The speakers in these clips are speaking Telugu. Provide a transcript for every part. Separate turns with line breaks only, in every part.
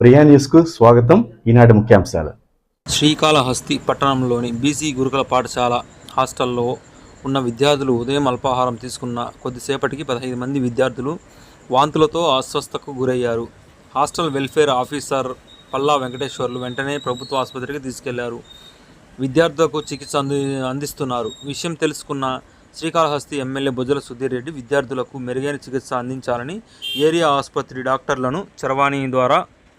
ప్రియా న్యూస్కు స్వాగతం. ఈనాటి ముఖ్యాంశాలు.
శ్రీకాళహస్తి పట్టణంలోని బీసీ గురుకుల పాఠశాల హాస్టల్లో ఉన్న విద్యార్థులు ఉదయం అల్పాహారం తీసుకున్న కొద్దిసేపటికి పదహైదు మంది విద్యార్థులు వాంతులతో అస్వస్థకు గురయ్యారు. Hostel welfare officer Palla Venkateswarlu వెంటనే ప్రభుత్వ ఆసుపత్రికి తీసుకెళ్ళారు. విద్యార్థులకు చికిత్స అంది అందిస్తున్నారు. విషయం తెలుసుకున్న శ్రీకాళహస్తి ఎమ్మెల్యే బొజ్జల సుధీర్ రెడ్డి విద్యార్థులకు మెరుగైన చికిత్స అందించాలని ఏరియా ఆసుపత్రి డాక్టర్లను చరవాణి ద్వారా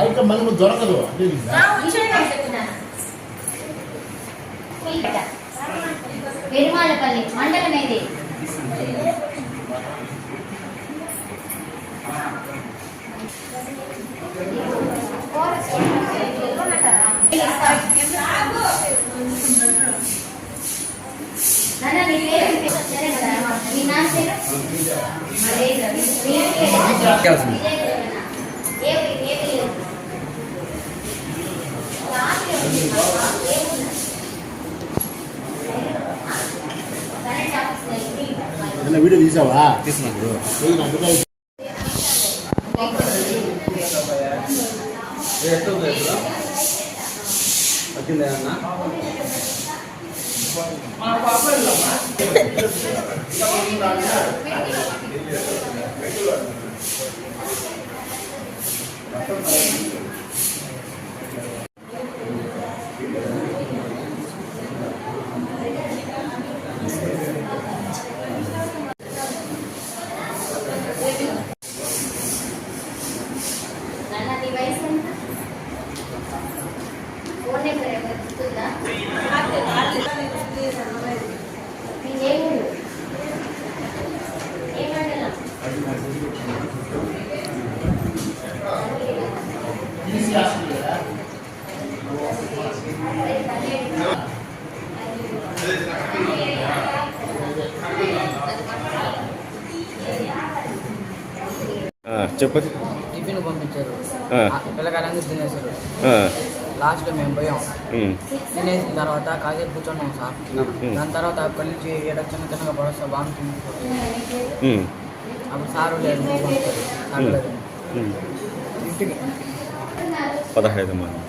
అయితే మనకు దొరకదు. అంటే
పెరుమాళపల్లి మండలం ఏది? నాన్న, నీ పేరు నాన్న పేరు? రాత్రి ఉంది. ఏ ఊరు? కరెంట్ ఆఫీస్లో ఉంది.
ఏదైనా వీడియో తీసావా తీసుకున్నాడు
నాన్న, నీ వయసు ఎంత? ఫోన్ నెంబర్ ఏమైనా గుర్తుందా? మీ ఏ ఊరు? ఏ
పంపించారు పిల్లకాయలందరూ తినేసారు లాస్ట్లో మేము పోయాం. తినేసిన తర్వాత కాసేపు కూర్చున్నాం సార్. దాని తర్వాత అక్కడి నుంచి ఏదో చిన్న చిన్నగా పడొస్తా బాగా తింటుంది అప్పుడు సారు లేదు సార్ లేదు ఇంటికి.
పదహైదు మంది.